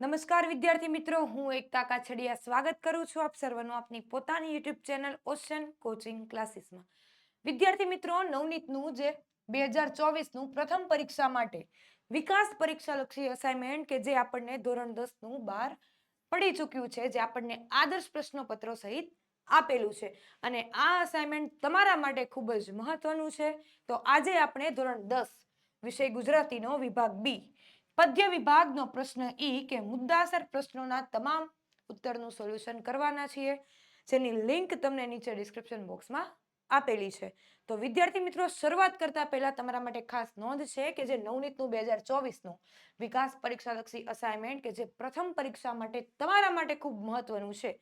નમસ્કાર, વિદ્યાર્થી મિત્રો. હું એકતા કાછડિયા સ્વાગત કરું છું આપ સર્વનું આપની પોતાની યુટ્યુબ ચેનલ ઓશન કોચિંગ ક્લાસીસમાં. વિદ્યાર્થી મિત્રો, નવનીતનું જે બે હજાર ચોવીસનું પ્રથમ પરીક્ષા માટે વિકાસ પરીક્ષાલક્ષી અસાઇનમેન્ટ કે જે આપણને ધોરણ દસનું બહાર પડી ચૂક્યું છે, જે આપણને આદર્શ પ્રશ્નપત્રો સહિત આપેલું છે. અને આ અસાઇનમેન્ટ તમારા માટે ખૂબ જ મહત્વનું છે. તો આજે આપણે ધોરણ દસ વિષય ગુજરાતીનો વિભાગ બી પદ્ય વિભાગનો પ્રશ્ન એ કે મુદ્દાસર પ્રશ્નોના તમામ ઉત્તરનું સોલ્યુશન કરવાના છીએ. જેની લિંક તમને નીચે ડિસ્ક્રિપ્શન બોક્સમાં આપેલી છે. તો વિદ્યાર્થી મિત્રો, શરૂઆત કરતા પહેલા તમારા માટે ખાસ નોંધ છે કે જે નવનીતનું બે હજાર ચોવીસનું વિકાસ પરીક્ષાલક્ષી અસાઇનમેન્ટ કે જે પ્રથમ પરીક્ષા માટે તમારા માટે ખૂબ મહત્વનું છે.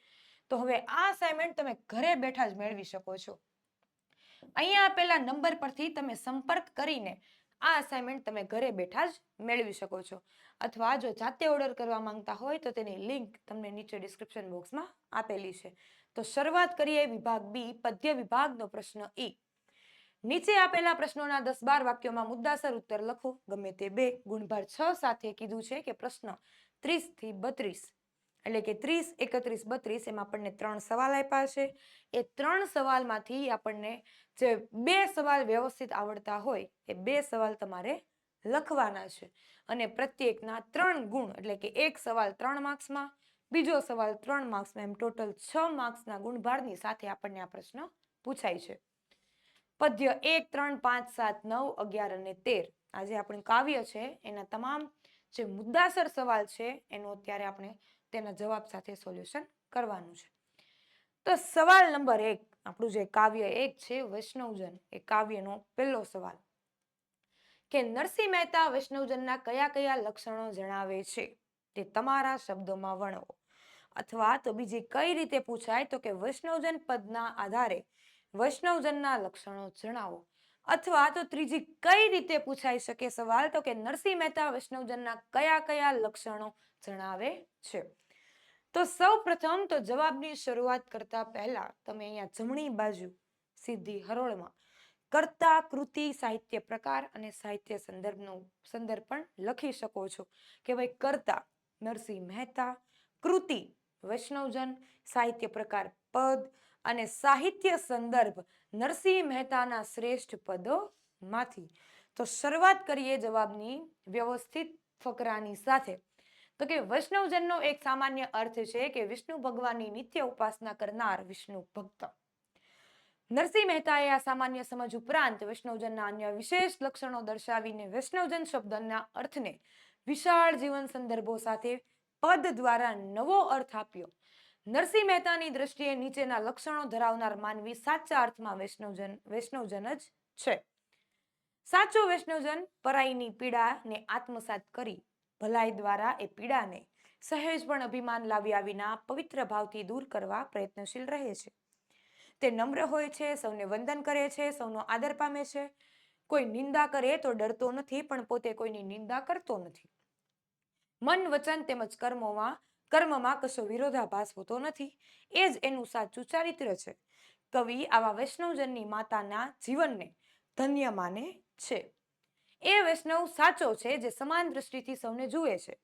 તો હવે આ અસાઇનમેન્ટ તમે ઘરે બેઠા જ મેળવી શકો છો. અહીંયા આપેલા નંબર પરથી તમે સંપર્ક કરીને આ અસાઇનમેન્ટ તમે ઘરે બેઠા જ મેળવી શકો છો. અથવા જો જાતે ઓર્ડર કરવા માંગતા હોય તો તેની લિંક તમને નીચે ડિસ્ક્રિપ્શન બોક્સમાં આપેલી છે. તો શરૂઆત કરીએ વિભાગ બી પદ્ય વિભાગનો પ્રશ્ન ઈ નીચે આપેલા પ્રશ્નોના દસ બાર વાક્યોમાં મુદ્દાસર ઉત્તર લખો. ગમે તે બે. ગુણભાર છ સાથે કીધું છે કે પ્રશ્ન ત્રીસથી બત્રીસ. એટલે કે ત્રીસ, એકત્રીસ, બત્રીસ એમાં આપણને ત્રણ સવાલ આપ્યા છે. એ ત્રણ સવાલમાંથી આપણને જે બે સવાલ વ્યવસ્થિત આવડતા હોય, એ બે સવાલ તમારે લખવાના છે. અને પ્રત્યેકના ત્રણ ગુણ, એટલે કે એક સવાલ ત્રણ માર્ક્સમાં, બીજો સવાલ ત્રણ માર્ક્સમાં, એમ ટોટલ છ માર્ક્સના ગુણભારની સાથે આપણને આ પ્રશ્ન પૂછાય છે. પદ્ય એક, ત્રણ, પાંચ, સાત, નવ, અગિયાર અને તેર. આ જે આપણું કાવ્ય છે, એના તમામ જે મુદ્દાસર સવાલ છે, એનો અત્યારે આપણે તેના જવાબ સાથે સોલ્યુશન કરવાનું છે. તો સવાલ નંબર એક, આપણું જે કાવ્ય એક છે, વૈષ્ણવજન, એ કાવ્યનો પહેલો સવાલ. કે નરસિંહ મહેતા વૈષ્ણવજનના કયા કયા લક્ષણો જણાવે છે? તે તમારા શબ્દોમાં વર્ણવો. અથવા તો બીજી કઈ રીતે પૂછાય? તો કે વૈષ્ણવજન પદના આધારે વૈષ્ણવજનના લક્ષણો જણાવો. અથવા તો ત્રીજી કઈ રીતે પૂછાઈ શકે સવાલ? તો કે નરસિંહ મહેતા વૈષ્ણવજનના કયા કયા લક્ષણો જણાવે છે? તો સૌ પ્રથમ તો જવાબની શરૂઆત કરતા પહેલા તમે અહીંયા જમણી બાજુ સીધી હરોળમાં કર્તા, કૃતિ, સાહિત્ય પ્રકાર અને સાહિત્ય સંદર્ભનો સંદર્ભ પણ લખી શકો છો કે ભાઈ કર્તા, નરસિંહ મહેતા, કૃતિ, વૈષ્ણવજન, સાહિત્ય પ્રકાર પદ અને સાહિત્ય સંદર્ભ નરસિંહ મહેતાના શ્રેષ્ઠ પદોમાંથી. તો શરૂઆત કરીએ જવાબની વ્યવસ્થિત ફકરાની સાથે. તો કે વૈષ્ણવજનનો એક સામાન્ય અર્થ છે કે વિષ્ણુ ભગવાનની નિત્ય ઉપાસના કરનાર વિષ્ણુ ભક્ત. નરસિંહ મહેતાએ આ સામાન્ય સમજ ઉપરાંત વૈષ્ણવજનના અન્ય વિશેષ લક્ષણો દર્શાવીને વૈષ્ણવજન શબ્દના અર્થને વિશાળ જીવન સંદર્ભો સાથે પદ દ્વારા નવો અર્થ આપ્યો. નરસિંહ મહેતાની દ્રષ્ટિએ નીચેના લક્ષણો ધરાવનાર માનવી સાચા અર્થમાં વૈષ્ણવજન વૈષ્ણવજન જ છે. સાચો વૈષ્ણવજન પરાઈની પીડાને આત્મસાત કરી ભલાઈ દ્વારા એ પીડાને સહેજ પણ અભિમાન લાવ્યા વિના પવિત્ર ભાવથી દૂર કરવા પ્રયત્નશીલ રહે છે. તે નમ્ર હોય છે, સૌને વંદન કરે છે, સૌનો આદર પામે છે. કોઈ નિંદા કરે તો ડરતો નથી, પણ પોતે કોઈની નિંદા કરતો નથી. મન, વચન તેમજ કર્મોમાં, કર્મમાં કશો વિરોધાભાસ હોતો નથી. એ જ એનું સાચું ચારિત્ર છે. કવિ આવા વૈષ્ણવજનની માતાના જીવનને ધન્ય માને છે. એ વૈષ્ણવ સાચો છે જે સમાન દ્રષ્ટિથી સૌને જુએ છે.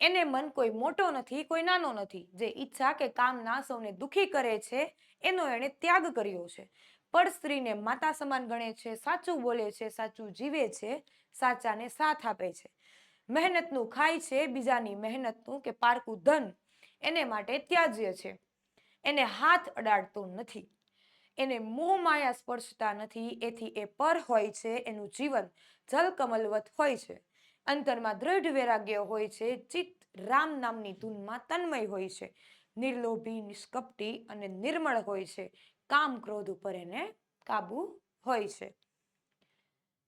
એને મન કોઈ મોટો નથી, કોઈ નાનો નથી. જે ઈચ્છા કે કામના સૌને દુખી કરે છે, એનો એણે ત્યાગ કર્યો છે. પણ સ્ત્રીને માતા સમાન ગણે છે, સાચું બોલે છે, સાચું જીવે છે, સાચાને સાથ આપે છે. મહેનતનું ખાય છે, બીજાની મહેનતનું કે પારકું ધન, એને માટે ત્યાજ્ય છે. એને હાથ અડાડતો નથી. એને મોહ માયા સ્પર્શતા નથી, એથી એ પર હોય છે, એનું જીવન જલકમલવત હોય છે. અંતરમાં દ્રઢ વૈરાગ્ય હોય છે, ચિત્ત રામ નામની ધૂનમાં તન્મય હોય છે. નિર્લોભી, નિષ્કપટી અને નિર્મળ હોય છે. કામ ક્રોધ ઉપર એને કાબુ હોય છે.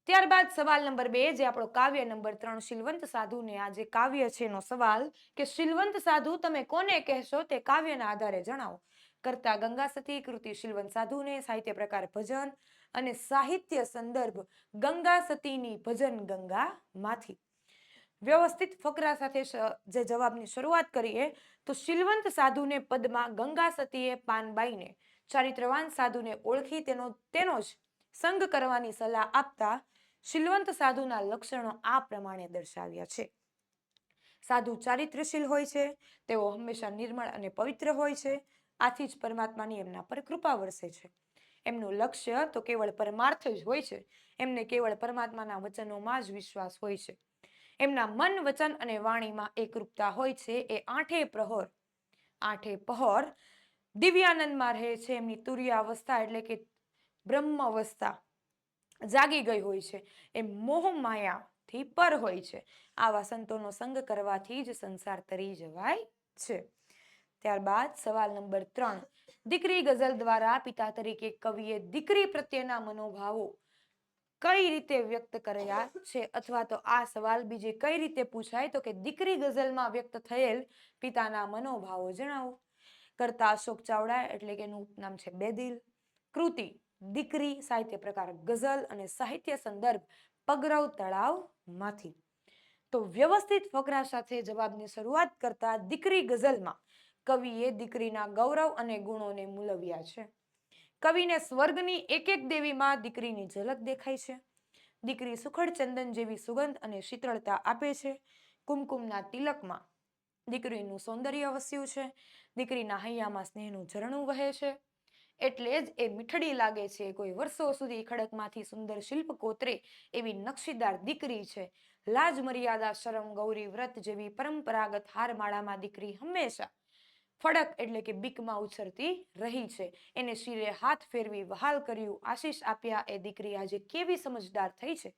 ત્યારબાદ સવાલ નંબર બે, જે આપણો કાવ્ય નંબર ત્રણ, શીલવંત સાધુને આ જે કાવ્ય છે એનો સવાલ કે શીલવંત સાધુ તમે કોને કહેશો તે કાવ્યના આધારે જણાવો. કરતા ગંગા સતી શિલવંત સાધુને સાહિત્ય પ્રકાર ભજન અને સાહિત્ય સંદર્ભ ગંગા સતીની ભજન ગંગામાંથી વ્યવસ્થિત ફકરા સાથે જે જવાબની શરૂઆત કરીએ, તો શીલવંત સાધુને પદમાં ગંગા સતીએ પાનબાઈને, ચારિત્રવાન સાધુને ઓળખી તેનો તેનો જ સંગ કરવાની સલાહ આપતા શીલવંત સાધુના લક્ષણો આ પ્રમાણે દર્શાવ્યા છે. સાધુ ચારિત્ર્યશીલ હોય છે, તેઓ હંમેશા નિર્મળ અને પવિત્ર હોય છે આથી જ પરમાત્માની એમના પર કૃપા વરસે છે. એમનું લક્ષ્ય તો કેવળ પરમાર્થ જ હોય છે. એમને કેવળ પરમાત્માના વચનોમાં જ વિશ્વાસ હોય છે. એમના મન, વચન અને વાણીમાં એકરૂપતા હોય છે એ આઠે પ્રહોર. આઠે પહોર દિવ્યાનંદમાં રહે છે. એમની તુર્ય અવસ્થા એટલે કે બ્રહ્મ અવસ્થા જાગી ગઈ હોય છે. એ મોહ માયાથી પર હોય છે. આવા સંતોનો સંગ કરવાથી જ સંસાર તરી જવાય છે. ત્યારબાદ સવાલ નંબર ત્રણ. દીકરી ગઝલ દ્વારા પિતા તરીકે કવિએ દીકરી પ્રત્યેના મનોભાવો કઈ રીતે વ્યક્ત કર્યા છે? અથવા તો આ સવાલ બીજે કઈ રીતે પૂછાય? તો કે દીકરી ગઝલમાં વ્યક્ત થયેલ પિતાના મનોભાવો જણાવો. કરતા અશોક ચાવડા એટલે કે ઉપનામ છે બેદિલ. કૃતિ, દીકરી, સાહિત્ય પ્રકાર ગઝલ અને સાહિત્ય સંદર્ભ પગરવ તળાવમાંથી તો વ્યવસ્થિત ફકરા સાથે જવાબની શરૂઆત કરતા દીકરી ગઝલમાં કવિએ દીકરીના ગૌરવ અને ગુણોને મૂલવ્યા છે. કવિને સ્વર્ગની એક એક દેવીમાં દીકરીની ઝલક દેખાય છે. દીકરી સુખડ ચંદન જેવી સુગંધ અને શીતળતા આપે છે કુમકુમના તિલકમાં. દીકરીનું સૌંદર્ય વસ્યું છે. દીકરીના હૈયામાં સ્નેહનું ઝરણું વહે છે. એટલે જ એ મીઠડી લાગે છે કોઈ વર્ષો સુધી ખડકમાંથી સુંદર શિલ્પ કોતરે એવી નકશીદાર દીકરી છે. લાજ મર્યાદા શરમ ગૌરી વ્રત જેવી પરંપરાગત હારમાળામાં દીકરી હંમેશા ફડક એટલે કે બીકમાં ઉછરતી રહી છે. એને શિરે હાથ ફેરવી વહાલ કર્યું, આશીષ આપ્યા, એ દીકરી આજે કેવી સમજદાર થઈ છે?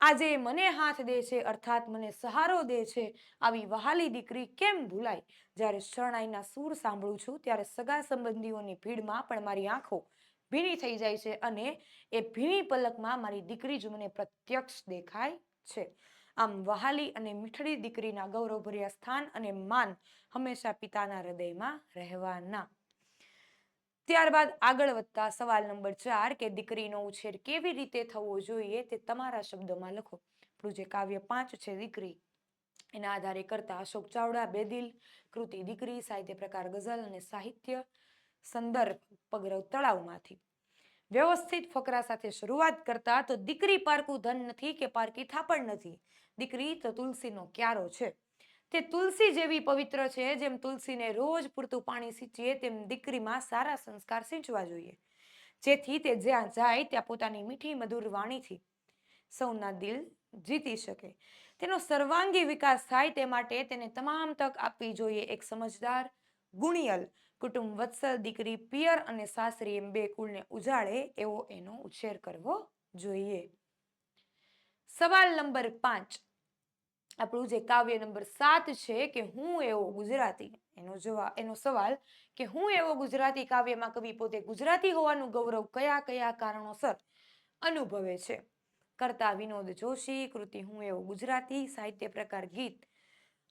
આજે મને હાથ દે છે, અર્થાત મને સહારો દે છે. આવી વહાલી દીકરી કેમ ભૂલાય? જ્યારે શરણાઈના સૂર સાંભળું છું, ત્યારે સગા સંબંધીઓની ભીડમાં પણ મારી આંખો ભીની થઈ જાય છે અને એ ભીની પલકમાં મારી દીકરી જ મને પ્રત્યક્ષ દેખાય છે. આમ વહાલી અને મીઠડી દીકરીના ગૌરવભર્યા સ્થાન અને માન હંમેશા પિતાના હૃદયમાં રહેવાના. ત્યારબાદ આગળ વધતા સવાલ નંબર ચાર કે દીકરીનો ઉછેર કેવી રીતે થવો જોઈએ તે તમારા શબ્દોમાં લખો. આપણું જે કાવ્ય પાંચ છે, દીકરી. એના આધારે કરતા અશોક ચાવડા, બેદિલ, કૃતિ દીકરી, સાહિત્ય પ્રકાર ગઝલ અને સાહિત્ય સંદર્ભ પગરવ તળાવમાંથી. વ્યવસ્થિત ફકરા સાથે શરૂઆત કરતા તો દીકરી પારકું ધન નથી કે પારકી થાપણ નથી. દીકરી તો તુલસીનો ક્યારો છે. તે તુલસી જેવી પવિત્ર છે જેમ તુલસીને રોજ પૂરતું પાણી સિંચીએ તેમ દીકરીમાં સારા સંસ્કાર સિંચવા જોઈએ. જેથી તે જ્યાં જાય ત્યાં પોતાની મીઠી મધુર વાણીથી સૌના દિલ જીતી શકે. તેનો સર્વાંગી વિકાસ થાય તે માટે તેને તમામ તક આપવી જોઈએ એક સમજદાર, ગુણિયલ કુટુંબ વત્સલ, દીકરી, પિયર અને સાસરી એમ બે કુળને ઉજાળે એવો એનો ઉછેર કરવો જોઈએ. સવાલ નંબર પાંચ. આપણું જે કાવ્ય નંબર સાત છે કે હું એવો ગુજરાતી, એનો જવાબ એનો સવાલ કે હું એવો ગુજરાતી કાવ્યમાં કવિ પોતે ગુજરાતી હોવાનું ગૌરવ કયા કયા કારણોસર અનુભવે છે? કરતા વિનોદ જોશી, કૃતિ હું એવો ગુજરાતી, સાહિત્ય પ્રકાર ગીત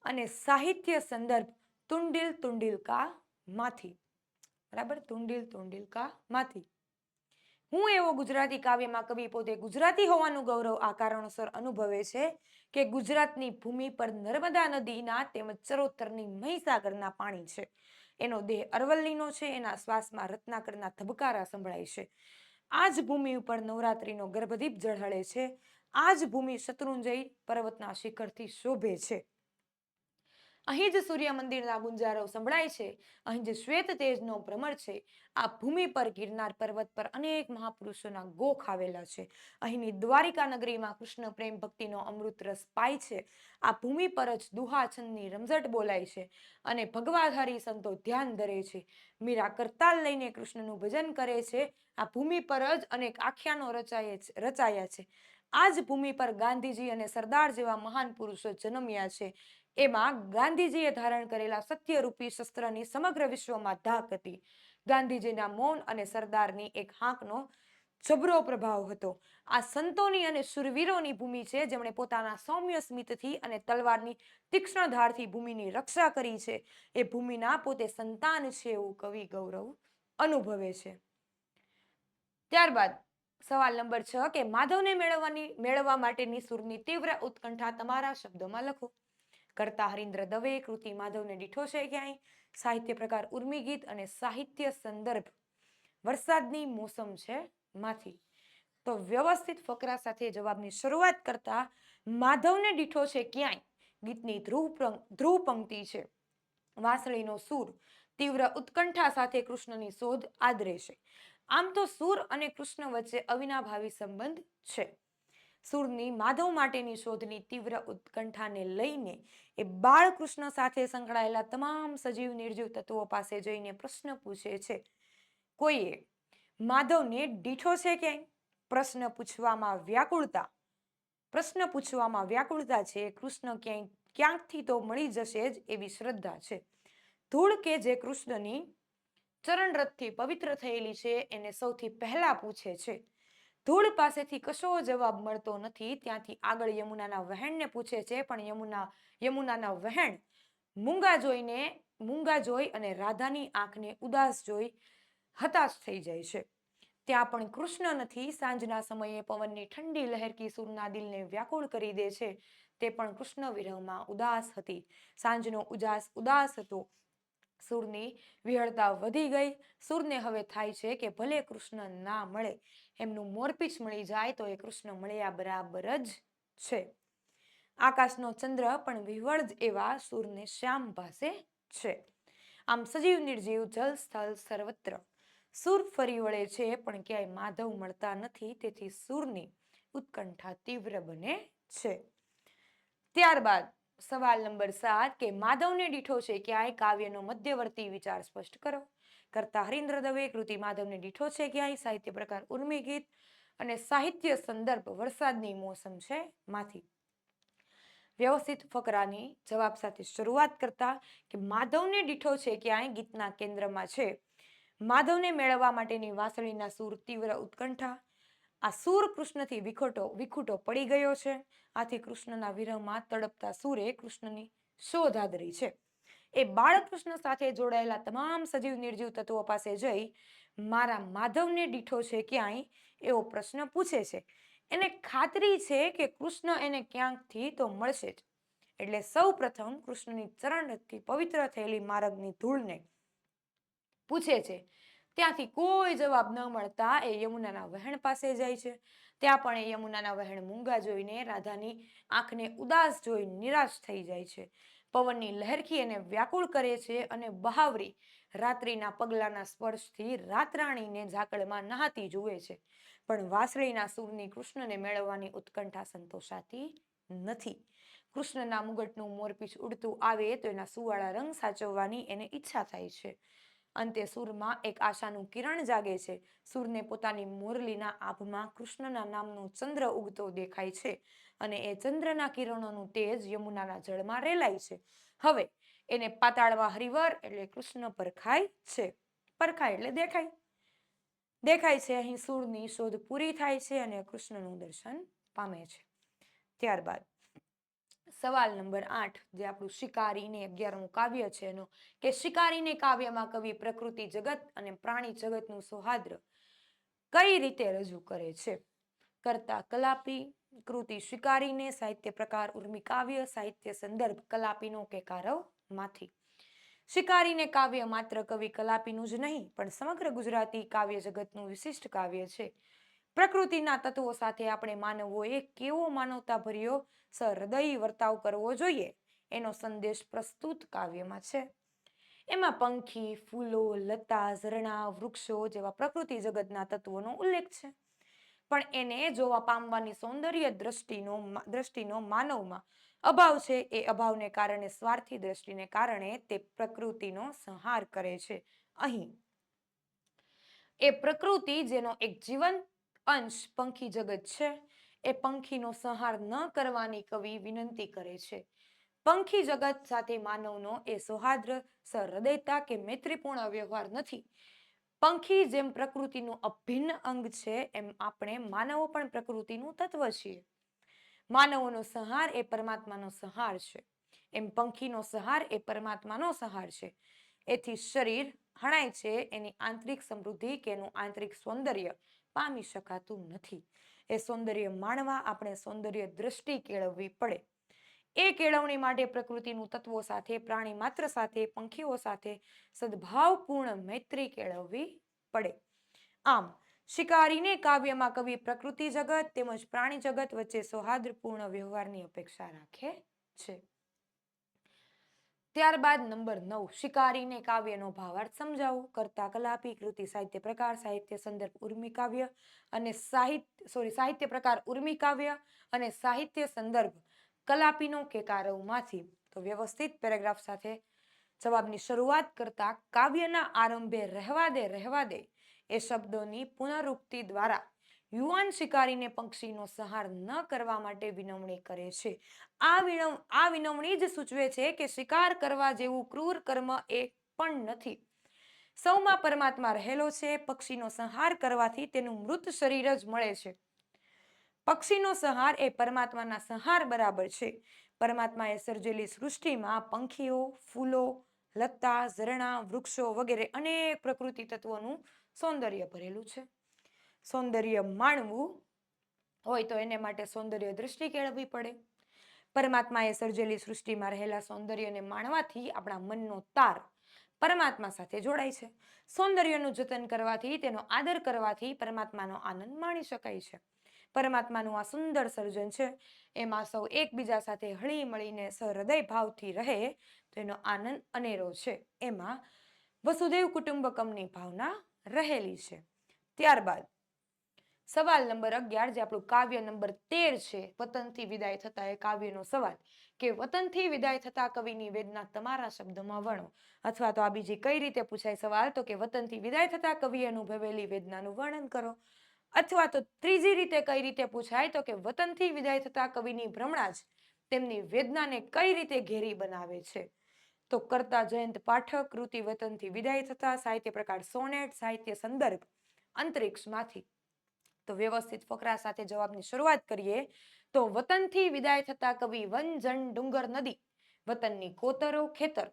અને સાહિત્ય સંદર્ભ તુંડિલ તુંડિલકા માંથી. બરાબર? તુંડિલ તુંડિલ કા માંથી. હું એવો ગુજરાતી કાવ્યમાં કવિ પોતે ગુજરાતી હોવાનું ગૌરવ આ કારણોસર અનુભવે છે કે ગુજરાતની ભૂમિ પર નર્મદા નદીના તેમજ ચરોતરની મહીસાગરના પાણી છે. એનો દેહ અરવલ્લીનો છે, એના શ્વાસમાં રત્નાકરના ધબકારા સંભળાય છે. આ જ ભૂમિ ઉપર નવરાત્રિનો ગર્ભદીપ ઝળહળે છે. આ જ ભૂમિ શત્રુંજય પર્વતના શિખરથી શોભે છે. અહીં જ સૂર્ય મંદિરના ગુંજારો સંભળાય છે. અહીં જ શ્વેત તેજનો ભ્રમર છે, આ ભૂમિ પર ગિરનાર પર્વત પર અનેક મહાપુરુષોના ગોખ આવેલા છે. અહીંની દ્વારિકા નગરીમાં કૃષ્ણ પ્રેમ ભક્તિનો અમૃત રસ પાય છે. આ ભૂમિ પર જ દુહા રમઝટ બોલાય છે અને ભગવાધારી સંતો ધ્યાન ધરે છે. મીરા કરતાલ લઈને કૃષ્ણનું ભજન કરે છે. આ ભૂમિ પર જ અનેક આખ્યાનો રચાય રચાયા છે. આ જ ભૂમિ પર ગાંધીજી અને સરદાર જેવા મહાન પુરુષો જન્મ્યા છે. એમાં ગાંધીજીએ ધારણ કરેલા સત્યરૂપી શસ્ત્રની સમગ્ર વિશ્વમાં ધાક હતી. ગાંધીજીના મૌન અને સરદારની એક હાંકનો જબરો પ્રભાવ હતો. આ સંતોની અને શુરવીરોની ભૂમિ છે, જેમણે પોતાના સૌમ્ય સ્મિતથી અને તલવારની તીક્ષ્ણ ધારથી ભૂમિની રક્ષા કરી છે. એ ભૂમિના પોતે સંતાન છે એવું કવિ ગૌરવ અનુભવે છે. ત્યારબાદ સવાલ નંબર છ કે માધવને મેળવવાની, મેળવવા માટેની સુરની તીવ્ર ઉત્કંઠા તમારા શબ્દોમાં લખો. કરતા હરિન્દ્ર દવે, કૃતિ માધવને દીઠો છે ક્યાંય સાહિત્ય પ્રકાર ઉર્મી ગીત અને સાહિત્ય સંદર્ભ. વરસાદની મોસમ છે માંથી. તો વ્યવસ્થિત ફકરા સાથે જવાબની શરૂઆત કરતા માધવને દીઠો છે ક્યાંય? ગીતની ધ્રુવ ધ્રુવ પંક્તિ છે. વાંસળીનો સૂર તીવ્ર ઉત્કંઠા સાથે કૃષ્ણની શોધ આદરે છે. આમ તો સૂર અને કૃષ્ણ વચ્ચે અવિનાભાવી સંબંધ છે. સૂરની માધવ માટેની શોધની તીવ્ર ઉત્કંઠાને લઈને એ બાળકૃષ્ણ સાથે સંકળાયેલા તમામ સજીવ નિર્જીવ તત્વો પાસે જઈને પ્રશ્ન પૂછે છે. કોઈએ? માધવને દીઠો છે ક્યાંય? પ્રશ્ન પૂછવામાં વ્યાકુળતા. પ્રશ્ન પૂછવામાં વ્યાકુળતા છે. કૃષ્ણ ક્યાંય, ક્યાંકથી તો મળી જશે જ એવી શ્રદ્ધા છે. ધૂળ કે જે કૃષ્ણની ચરણરથથી પવિત્ર થયેલી છે, એને સૌથી પહેલા પૂછે છે. ધૂળ પાસેથી કશો જવાબ મળતો નથી. ત્યાંથી આગળ યમુનાના વહેણને પૂછે છે, પણ યમુના, યમુનાના વહેણ મૂંગા જોઈને, મૂંગા જોઈ અને રાધાની આંખને ઉદાસ જોઈ હતાશ થઈ જાય છે. ત્યાં પણ કૃષ્ણ નથી. સાંજના સમયે પવનની ઠંડી લહેરકી સૂરના દિલને વ્યાકુળ કરી દે છે. તે પણ કૃષ્ણ વિરહમાં ઉદાસ હતી. સાંજનો ઉજાસ ઉદાસ હતો. સૂરની વિહળતા વધી ગઈ. સૂરને હવે થાય છે કે ભલે કૃષ્ણ ના મળે એમનું મોરપીછ મળી જાય તો એ કૃષ્ણ મળ્યા બરાબર જ છે. આકાશનો ચંદ્ર પણ વિવળ જ એવા સૂરને શ્યામ પાસે છે. આમ સજીવ નિર્જીવ જલ સ્થળ સર્વત્ર. સૂર ફરી વળે છે પણ ક્યાંય માધવ મળતા નથી તેથી સૂરની ઉત્કંઠા તીવ્ર બને છે. ત્યારબાદ સવાલ નંબર સાત કે માધવને દીઠો છે ક્યાંય કાવ્યનો મધ્યવર્તી વિચાર સ્પષ્ટ કરો. કરતા હરીન્દ્ર દવે, કૃતિ માધવને દીઠો છે ક્યાંય? સાહિત્ય પ્રકાર ઉર્મી ગીત અને સાહિત્ય સંદર્ભ વરસાદની મોસમ છે માંથી. વ્યવસ્થિત ફકરાની જવાબ સાથે શરૂઆત કરતા કે માધવને દીઠો છે ક્યાંય? ગીતના કેન્દ્રમાં છે. માધવને મેળવવા માટેની વાસળીના સૂર તીવ્ર ઉત્કંઠા. આ સૂર કૃષ્ણથી વિખોટો, વિખૂટો પડી ગયો છે. આથી કૃષ્ણના વિરહમાં તડપતા સૂરે કૃષ્ણની શોધ આદરી છે. એ બાળકૃષ્ણ સાથે જોડાયેલા તમામ સજીવ નિર્જીવ તત્વો પાસે જઈ મારા માધવને દીઠો છે ક્યાંય એવો પ્રશ્ન પૂછે છે. એને ખાતરી છે કે કૃષ્ણ એને ક્યાંકથી તો મળશે જ. એટલે સૌ પ્રથમ કૃષ્ણની ચરણથી પવિત્ર થયેલી માર્ગની ધૂળને પૂછે છે. ત્યાંથી કોઈ જવાબ ન મળતા એ યમુનાના વહેણ પાસે જાય છે. ત્યાં પણ એ યમુનાના વહેણ મૂંગા જોઈને રાધાની આંખને ઉદાસ જોઈ નિરાશ થઈ જાય છે. પવનની લહેરખી એને વ્યાકુળ કરે છે અને બહાવરી રાત્રિના પગલાના સ્પર્શથી રાતરાણીને ઝાકળમાં નહાતી જુએ છે. પણ વાસળીના સૂરની કૃષ્ણને મેળવવાની ઉત્કંઠા સંતોષાતી નથી. કૃષ્ણના મુગટનું મોરપીછ ઉડતું આવે તો એના સુવાળા રંગ સાચવવાની એને ઈચ્છા થાય છે. અંતે સૂરમાં એક આશાનું કિરણ જાગે છે. સૂરને પોતાની મુરલીના આભમાં કૃષ્ણના નામનો ચંદ્ર ઉગતો દેખાય છે. અને એ ચંદ્રના કિરણોનું તેજ યમુનાના જળમાં રેલાય છે. હવે એને પાતાળમાં હરિવર એટલે કૃષ્ણ પરખાય છે. પરખાય એટલે દેખાય. દેખાય છે અહીં સૂરની શોધ પૂરી થાય છે અને કૃષ્ણનું દર્શન પામે છે. ત્યારબાદ સવાલ નંબર આઠ, જે આપણું શિકારીને અગિયારમું કાવ્ય છે એનો, કે શિકારીને કાવ્યમાં કવિ પ્રકૃતિ જગત અને પ્રાણી જગતનું સૌહાદ્ર કઈ રીતે રજૂ કરે છે? કરતા કલાપી કૃતિ સ્વીકારીને સાહિત્ય પ્રકાર ઉર્મી કાવ્ય, સાહિત્ય સંદર્ભ, કલાપીનો કે કારવમાંથી. શિકારીને કાવ્ય માત્ર કવિ કલાપીનું જ નહીં, પણ સમગ્ર ગુજરાતી કાવ્ય જગતનું વિશિષ્ટ કાવ્ય છે. પ્રકૃતિના તત્વો સાથે આપણે માનવોએ કેવો માનવતા ભર્યો સહૃદયી વર્તાવ કરવો જોઈએ, એનો સંદેશ પ્રસ્તુત કાવ્યમાં છે. એમાં પંખી, ફૂલો, લતા, ઝરણા, વૃક્ષો જેવા પ્રકૃતિ જગતના તત્વોનો ઉલ્લેખ છે. પણ એને જોવા પામવાની સૌંદર્ય દ્રષ્ટિનો દ્રષ્ટિનો માનવમાં અભાવ છે. એ અભાવને કારણે, સ્વાર્થી દ્રષ્ટિને કારણે તે પ્રકૃતિનો સંહાર કરે છે. અહીં એ પ્રકૃતિ, જેનો એક જીવંત અંશ પંખી જગત છે, એ પંખીનો સંહાર ન કરવાની કવિ વિનંતી કરે છે. પંખી જગત સાથે માનવનો એ સૌહાર્દ્ર સહૃદયતા કે મૈત્રીપૂર્ણ વ્યવહાર નથી. પંખી જેમ પ્રકૃતિનું અભિન્ન અંગ છે, એમ આપણે માનવો પણ પ્રકૃતિનું તત્વ છીએ. માનવોનો સહાર એ પરમાત્માનો સહાર છે. એમ પંખીનો સહાર એ પરમાત્માનો સહાર છે. એથી શરીર હણાય છે, એની આંતરિક સમૃદ્ધિ કે એનું આંતરિક સૌંદર્ય પામી શકાતું નથી. એ સૌંદર્ય માણવા આપણે સૌંદર્ય દ્રષ્ટિ કેળવવી પડે. એ કેળવણી માટે પ્રકૃતિનું તત્વો સાથે, પ્રાણી માત્ર સાથે, પંખીઓ સાથે સદભાવપૂર્ણ મૈત્રી કેળવવી પડે. આમ, શિકારીને કાવ્યમાં કવિ પ્રકૃતિ જગત તેમજ પ્રાણી જગત વચ્ચે સૌહાર્દપૂર્ણ વ્યવહારની અપેક્ષા રાખે છે. ત્યારબાદ નંબર નવ, શિકારીને કાવ્યનો ભાવાર્થ સમજાવો. કરતા કલાપી, કૃતિ, સાહિત્ય પ્રકાર, સાહિત્ય સંદર્ભ, ઉર્મી કાવ્ય અને સાહિત્ય સોરી સાહિત્ય પ્રકાર, ઉર્મી કાવ્ય અને સાહિત્ય સંદર્ભ કલાપીનો કે કારવમાંથી? તો વ્યવસ્થિત પેરેગ્રાફ સાથે જવાબની શરૂઆત કરતા કાવ્યના આરંભે રહેવા દે રહેવા દે એ શબ્દોની પુનરુક્તિ દ્વારા યુવાન શિકારીને પક્ષીનો સંહાર ન કરવા માટે વિનવણી કરે છે. આ વિનવ આ વિનવણી જ સૂચવે છે કે શિકાર કરવા જેવું ક્રૂર કર્મ એ પણ નથી. સૌમાં પરમાત્મા રહેલો છે, પક્ષીનો સંહાર કરવાથી તેનું મૃત શરીર જ મળે છે. પક્ષીનો સંહાર એ પરમાત્માના સંહાર બરાબર છે. પરમાત્માએ સર્જેલી સૃષ્ટિમાં પંખીઓ, ફૂલો, લતા, ઝરણા, વૃક્ષો વગેરે અનેક પ્રકૃતિ તત્વોનું સૌંદર્ય ભરેલું છે. સૌંદર્ય માણવું હોય તો એને માટે સૌંદર્ય દૃષ્ટિ કેળવવી પડે. પરમાત્માએ સર્જેલી સૃષ્ટિમાં રહેલા સૌંદર્યને માણવાથી આપણા મનનો તાર પરમાત્મા સાથે જોડાય છે. સૌંદર્યનું જતન કરવાથી, તેનો આદર કરવાથી પરમાત્માનો આનંદ માણી શકાય છે. પરમાત્માનું આ સુંદર સર્જન છે, એમાં સૌ એકબીજા સાથે હળી મળીને સહૃદય ભાવથી રહે, તો એનો આનંદ અનેરો છે. એમાં વસુદેવ કુટુંબકમની ભાવના રહેલી છે. ત્યારબાદ સવાલ નંબર અગિયાર, જે આપણું કાવ્ય નંબર તેર છે, વતનથી વિદાય થતા એ કાવ્યનો સવાલ, કે વતનથી વિદાય થતા કવિની વેદના તમારા શબ્દોમાં વર્ણો અથવા તો આ બીજી કઈ રીતે પૂછાય સવાલ? તો કે વતનથી વિદાય થતા કવિએ અનુભવેલી વેદનાનું વર્ણન કરો. અથવા તો ત્રીજી રીતે કઈ રીતે પૂછાય? તો કે વતનથી વિદાય થતા કવિની ભ્રમણા જ તેમની વેદનાને કઈ રીતે ઘેરી બનાવે છે? તો કરતા જયંત પાઠક, કૃતિ વતનથી વિદાય થતા સાહિત્ય પ્રકાર સોનેટ, સાહિત્ય સંદર્ભ, અંતરિક્ષમાંથી. તો વ્યવસ્થિત ફકરા સાથે જવાબની શરૂઆત કરીએ. તો વતનથી વિદાય થતા કવિ વન જન ડુંગર નદી, વતનની કોતરો ખેતર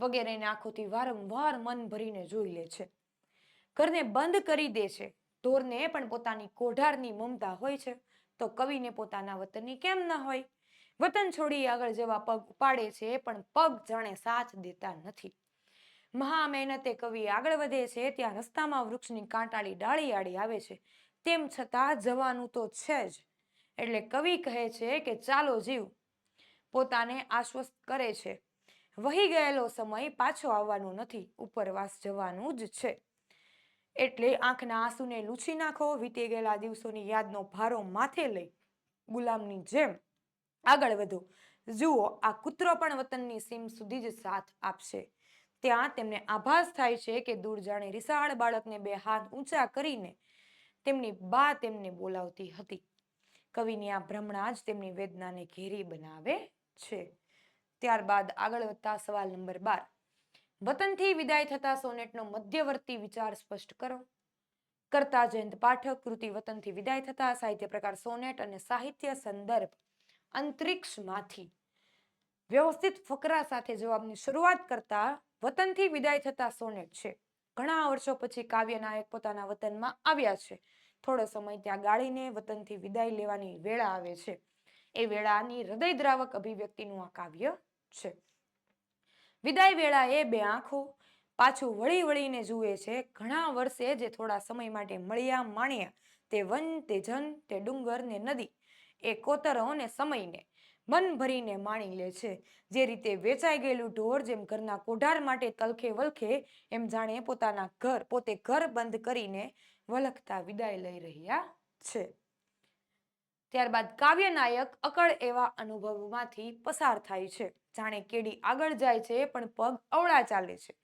વગેરેને આંખોથી વારંવાર મન ભરીને જોઈ લે છે. ઘરને બંધ કરી દે છે. ઢોરને પણ પોતાની કોઢારની મમતા હોય છે. તો કવિને પોતાના વતનની કેમ ન હોય? વતન છોડી આગળ જવા પગ ઉપાડે છે પણ પગ જાણે સાથ દેતા નથી. મહા મહેનતે કવિ આગળ વધે છે ત્યાં રસ્તામાં વૃક્ષની કાંટાળી ડાળી આડી આવે છે. તેમ છતાં જવાનું તો છે જ. એટલે કવિ કહે છે કે ચાલો જીવ. પોતાને આશ્વસ્ત કરે છે. વહી ગયેલો સમય પાછો આવવાનો નથી. ઉપરવાસ જવાનું જ છે. એટલે આંખના આંસુને લૂછી નાખો, વીતી ગયેલા દિવસોની યાદનો ભારો માથે લઈ ગુલામની જેમ આગળ વધો. જુઓ, આ કૂતરો પણ વતનની સીમ સુધી જ સાથ આપશે. ત્યાં તેમને આભાસ થાય છે કે દૂર જાણે રિસાળ બાળકને બે હાથ ઊંચા કરીને તેમની બા તેમને બોલાવતી હતી. કવિની આ ભ્રમણા જ તેમની વેદનાને ઘેરી બનાવે છે. ત્યારબાદ આગળ વધતા સવાલ નંબર બાર. વતનથી વિદાય થતા સોનેટનો મધ્યવર્તી વિચાર સ્પષ્ટ કરો. કરતા જયંત પાઠક, કૃતિ વતનથી વિદાય થતા સાહિત્ય પ્રકાર સોનેટ અને સાહિત્ય સંદર્ભ અંતરિક્ષમાંથી વ્યવસ્થિત ફકરા સાથે જવાબની શરૂઆત કરતા વતનથી વિદાય થતા સોનેટ છે. ઘણા વર્ષો પછી કાવ્ય નાયક પોતાના વતનમાં આવ્યા છે. થોડો સમય ત્યાં ગાળીને વતનથી વિદાય લેવાની વેળા આવે છે. એ વેળાની હૃદયદ્રાવક અભિવ્યક્તિનું આ કાવ્ય છે. વિદાય વેળાએ બે આંખો પાછું વળી વળીને જુએ છે. ઘણા વર્ષે જે થોડા સમય માટે મળ્યા માણ્યા તે વન, તે જન, તે ડુંગર, ને નદી એ કોતરો ને સમયને મન ભરીને માણી લે છે. જે રીતે વેચાઈ ગયેલું ઢોર જેમ ઘરના કોઢાર માટે તલખે વલખે એમ જાણે પોતાના ઘર, પોતે ઘર બંધ કરીને વલખતા વિદાય લઈ રહ્યા છે. ત્યારબાદ કાવ્ય નાયક અકળ એવા અનુભવમાંથી પસાર થાય છે. જાણે કેડી આગળ જાય છે, પણ પગ અવળા ચાલે છે.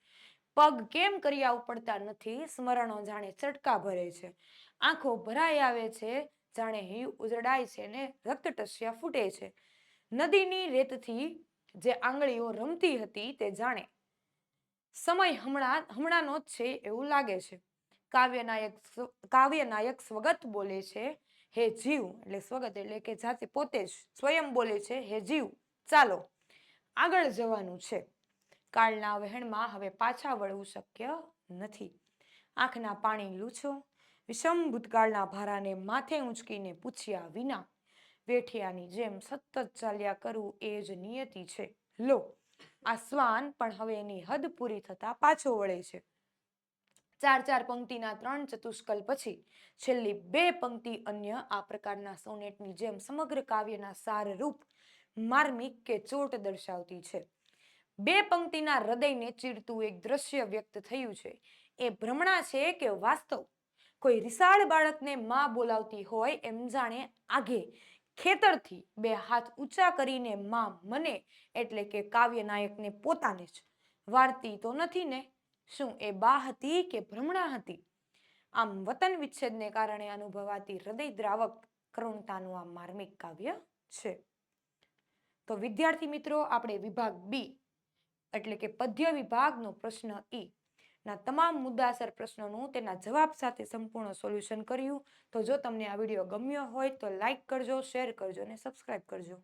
પગ કેમ કર્યા ઉપડતા નથી, સ્મરણો જાણે ચટકા ભરે છે. આંખો ભરાઈ આવે છે, જાણે હિ ઉજડાય છે ને રક્તટસ્યા ફૂટે છે. નદીની રેતથી જે આંગળીઓ રમતી હતી તે જાણે સમય હમણાં, હમણાંનો જ છે એવું લાગે છે. કાવ્યનાયક કાવ્યનાયક સ્વગત બોલે છે, હે જીવ, એટલે સ્વગત એટલે કે જાતે પોતે જ સ્વયં બોલે છે, હે જીવ, ચાલો. આગળ જવાનું છે. કાળના વહેણમાં હવે પાછા વળવું શક્ય નથી. આંખના પાણી લૂછો. વિષમ ભૂતકાળના ભારાને માથે ઊંચકીને પૂછ્યા વિના વેઠિયાની જેમ સતત ચાલ્યા કરવું એ જ નિયતિ છે. લો, આ શ્વાન પણ હવે એની હદ પૂરી થતા પાછો વળે છે. ચાર ચાર પંક્તિના ત્રણ ચતુષ્કલ પછી છેલ્લી બે પંક્તિ અન્ય આ પ્રકારના સોનેટની જેમ સમગ્ર કાવ્યના સારરૂપ માર્મિક કે ચોટ દર્શાવતી છે. બે પંક્તિના હૃદયને ચીરતું એક દ્રશ્ય વ્યક્ત થયું છે. એ ભ્રમણા છે કે વાસ્તવ? કોઈ રિસાળ બાળકને માં બોલાવતી હોય એમ જાણે આગે. ખેતરથી બે હાથ ઊંચા કરીને માં મને એટલે કે કાવ્ય નાયકને પોતાને જ. વાર્તી તો નથી ને? શું એ બા હતી કે ભ્રમણા હતી? આમ વતન વિચ્છેદને કારણે અનુભવાતી હૃદય દ્રાવક કરુણતાનું આ માર્મિક કાવ્ય છે. તો વિદ્યાર્થી મિત્રો, આપણે વિભાગ બી એટલે કે પદ્ય વિભાગનો પ્રશ્ન ઈ ના તમામ મુદ્દાસર પ્રશ્નોનું તેના જવાબ સાથે સંપૂર્ણ સોલ્યુશન કર્યું. તો જો તમને આ વીડિયો ગમ્યો હોય તો લાઈક કરજો, શેર કરજો અને સબસ્ક્રાઇબ કરજો.